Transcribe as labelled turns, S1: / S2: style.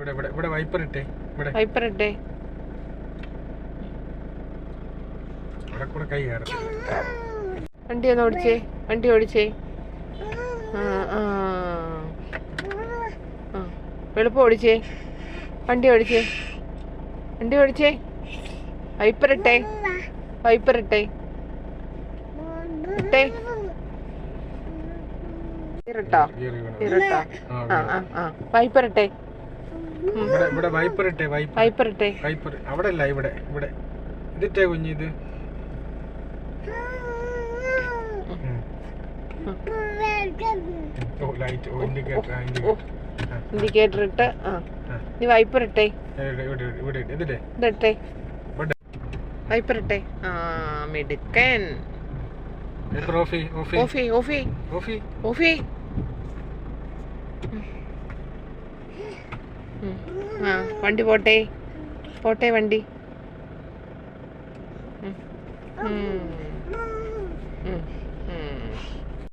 S1: ഇവിടെ ഇവിടെ ഇവിടെ വൈപ്പർ ഇട്ടേ ഇവിടെ.
S2: വൈപ്പർ ഇട്ടേ.
S1: ഇവിടെ കൂടെ കൈ കയറി.
S2: വണ്ടി ഒന്ന് ഓടിച്ചേ വണ്ടി ഓടിച്ചേ. ആ ഓടിച്ചേ. വണ്ടി ഓടിച്ചേ. വണ്ടി ഓടിച്ചേ. വൈപ്പർ ഇട്ടേ. വൈപ്പർ ഇട്ടേ. ഇട്ടേ. ഇരട്ടോ. ഇരട്ടോ.
S1: ആ,
S2: ആ ആ ആ. വൈപ്പർ ഇട്ടേ.
S1: ഇവിടെ വൈപ്പർ ഇട്ടേ വൈപ്പർ
S2: ഇട്ടേ.
S1: വൈപ്പർ അവിടെ അല്ല ഇവിടെ ഇവിടെ. ഇതിട്ടേ കുഞ്ഞ് ഇത്. ഇൻഡിക്കേറ്റർ
S2: ഇട്ട് ആ. നീ വൈപ്പർ ഇട്ടേ.
S1: ഇതിട്ടേ.
S2: വൈപ്പർ ഇട്ടേ. ആ മിടുക്കൻ.
S1: ഓഫി. ഓഫി
S2: ഓഫി. ഓഫി.
S1: ഓഫി.
S2: ആ വണ്ടി പോട്ടെ. പോട്ടെ വണ്ടി. ഉം. ഉം.